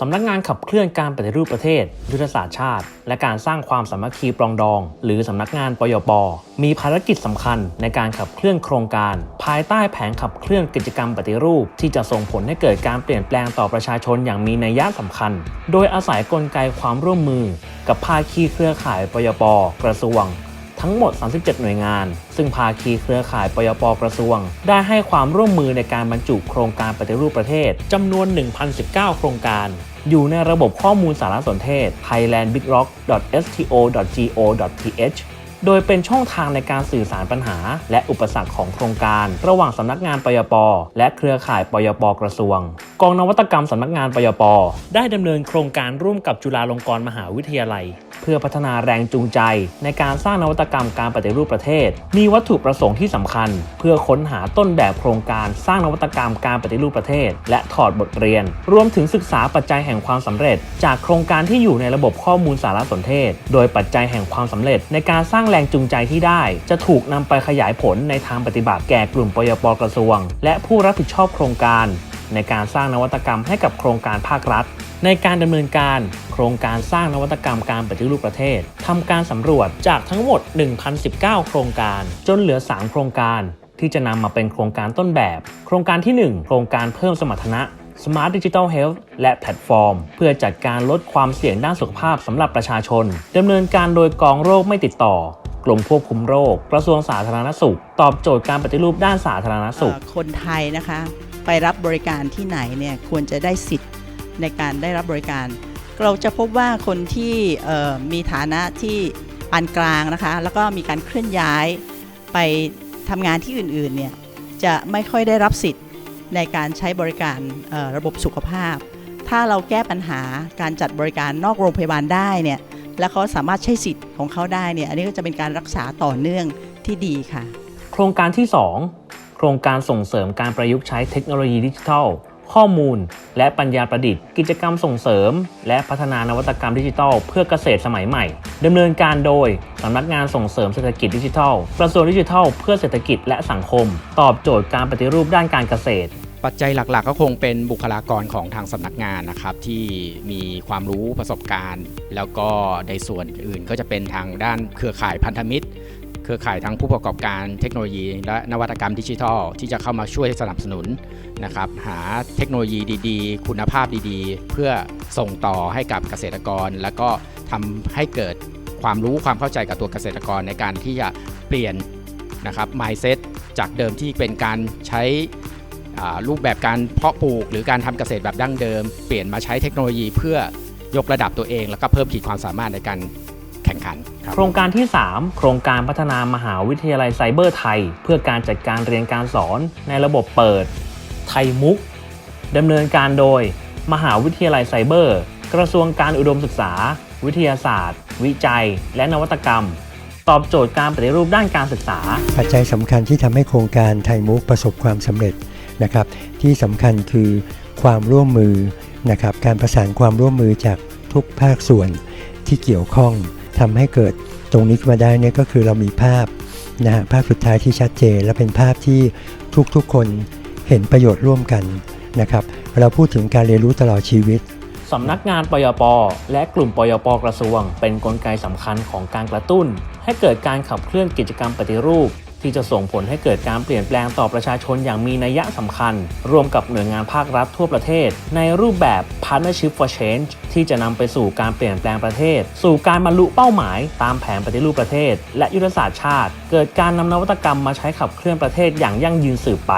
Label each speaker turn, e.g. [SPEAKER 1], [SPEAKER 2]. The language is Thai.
[SPEAKER 1] สำนักงานขับเคลื่อนการปฏิรูปประเทศ ยุทธศาสตร์ชาติ และการสร้างความสามัคคีปรองดอง หรือสำนักงานปยป มีภารกิจสำคัญในการขับเคลื่อนโครงการ ภายใต้แผนขับเคลื่อนกิจกรรมปฏิรูป ที่จะส่งผลให้เกิดการเปลี่ยนแปลงต่อประชาชนอย่างมีนัยยะสำคัญ โดยอาศัยกลไกความร่วมมือ กับภาคีเครือข่ายปยป กระทรวง ทั้งหมด 37 หน่วยงาน ซึ่งภาคีเครือข่ายปยปกระทรวง ได้ให้ความร่วมมือในการบรรจุโครงการปฏิรูปประเทศจำนวน 1,019 โครงการ อยู่ในระบบข้อมูลสารสนเทศ thailandbigrock.sto.go.th โดยเป็นช่องทางในการสื่อสารปัญหา และอุปสรรคของโครงการ ระหว่างสำนักงานปยป และเครือข่ายปยปกระทรวง กองนวัตกรรมสำนักงานปยป ได้ดำเนินโครงการร่วมกับจุฬาลงกรณ์มหาวิทยาลัย เพื่อพัฒนาแรงจูงใจ ในการสร้างนวัตกรรมการปฏิรูปประเทศ มีวัตถุประสงค์ที่สำคัญ เพื่อค้นหาต้นแบบโครงการสร้างนวัตกรรมการปฏิรูปประเทศ และถอดบทเรียน รวมถึงศึกษาปัจจัยแห่งความสำเร็จ จากโครงการที่อยู่ในระบบข้อมูลสารสนเทศ โดยปัจจัยแห่งความสำเร็จ ในการสร้างแรงจูงใจที่ได้ จะถูกนำไปขยายผลในทางปฏิบัติแก่กลุ่มปยปกระทรวง และผู้รับผิดชอบโครงการ ในการสร้างนวัตกรรมให้กับโครงการภาครัฐ ในการดำเนินการโครงการสร้างนวัตกรรมการปฏิรูปประเทศทำการสำรวจจากทั้งหมด 1,019 โครงการ จนเหลือ 3 โครงการ ที่จะนำมาเป็นโครงการต้นแบบ โครงการที่ 1 โครงการเพิ่มสมรรถนะ Smart Digital Health และแพลตฟอร์ม เพื่อจัดการลดความเสี่ยงด้านสุขภาพสำหรับประชาชนดำเนินการโดยกองโรคไม่ติดต่อ รมควบคุมโรค กระทรวงสาธารณสุข ตอบโจทย์การปฏิรูปด้านสาธารณสุข
[SPEAKER 2] คนไทยนะคะ ไปรับบริการที่ไหนเนี่ยควรจะได้สิทธิ์ในการได้รับบริการ เราจะพบว่าคนที่มีฐานะที่ปานกลางนะคะ แล้วก็มีการเคลื่อนย้ายไปทำงานที่อื่นๆเนี่ยจะไม่ค่อยได้รับสิทธิ์ในการใช้บริการระบบสุขภาพ ถ้าเราแก้ปัญหาการจัดบริการนอกโรงพยาบาลได้เนี่ย และเขาสามารถใช้สิทธิ์ของเขาได้เนี่ยอันนี้ก็จะเป็นการรักษาต่อเนื่องที่ดีค่ะ
[SPEAKER 1] โครงการที่ 2 โครงการส่งเสริมการประยุกต์ใช้เทคโนโลยีดิจิทัล ข้อมูล และปัญญาประดิษฐ์ กิจกรรมส่งเสริม และพัฒนานวัตกรรมดิจิทัล เพื่อเกษตรสมัยใหม่ดำเนินการโดยสำนักงานส่งเสริมเศรษฐกิจดิจิทัลกระทรวงดิจิทัล เพื่อเศรษฐกิจและสังคม ตอบโจทย์การปฏิรูปด้านการเกษตร
[SPEAKER 3] ปัจจัยหลักๆ ก็คงเป็นบุคลากรของทางสำนักงานนะครับ ที่มีความรู้ประสบการณ์ แล้วก็ในส่วนอื่นก็จะเป็นทางด้านเครือข่ายพันธมิตร เครือข่ายทั้งผู้ประกอบการเทคโนโลยี และนวัตกรรมดิจิทัล ที่จะเข้ามาช่วยสนับสนุนนะครับ หาเทคโนโลยีดีๆ คุณภาพดีๆ เพื่อส่งต่อให้กับเกษตรกร แล้วก็ทำให้เกิดความรู้ความเข้าใจกับตัวเกษตรกรในการที่จะเปลี่ยนนะครับ mindset จากเดิมที่เป็นการใช้ รูปแบบการเพาะปลูก หรือการทำเกษตรแบบดั้งเดิม เปลี่ยนมาใช้เทคโนโลยีเพื่อยกระดับตัวเอง แล้วก็เพิ่มขีดความสามารถในการแข่งขันครับ
[SPEAKER 1] โครงการที่ 3 โครงการพัฒนามหาวิทยาลัยไซเบอร์ไทย เพื่อการจัดการเรียนการสอนในระบบเปิด ไทยมุกดำเนินการโดย มหาวิทยาลัยไซเบอร์ กระทรวงการอุดมศึกษา วิทยาศาสตร์ วิจัย และนวัตกรรม ตอบโจทย์การปฏิรูปด้านการศึกษา
[SPEAKER 4] ปัจจัยสำคัญที่ทำให้โครงการไทยมุกประสบความสำเร็จ นะครับ ที่สำคัญคือความร่วมมือนะครับ การประสานความร่วมมือจากทุกภาคส่วนที่เกี่ยวข้องทำให้เกิดตรงนี้ขึ้นมาได้เนี่ยก็คือเรามีภาพนะฮะภาพสุดท้ายที่ชัดเจนและเป็นภาพที่ทุกๆคนเห็นประโยชน์ร่วมกันนะครับ เราพูดถึงการเรียนรู้ตลอดชีวิต
[SPEAKER 1] สำนักงานปยป และกลุ่มปยปกระทรวง เป็นนกลไกสำคัญของการกระตุ้น ให้เกิดการขับเคลื่อนกิจกรรมปฏิรูป ที่จะส่งผลให้เกิดการเปลี่ยนแปลงต่อประชาชนอย่างมีนัยสำคัญร่วมกับหน่วยงานภาครัฐทั่วประเทศ ในรูปแบบ Partnership for Change ที่จะนำไปสู่การเปลี่ยนแปลงประเทศ สู่การบรรลุเป้าหมาย ตามแผนปฏิรูปประเทศ และยุทธศาสตร์ชาติ เกิดการนำนวัตกรรมมาใช้ขับเคลื่อนประเทศอย่างยั่งยืนสืบไป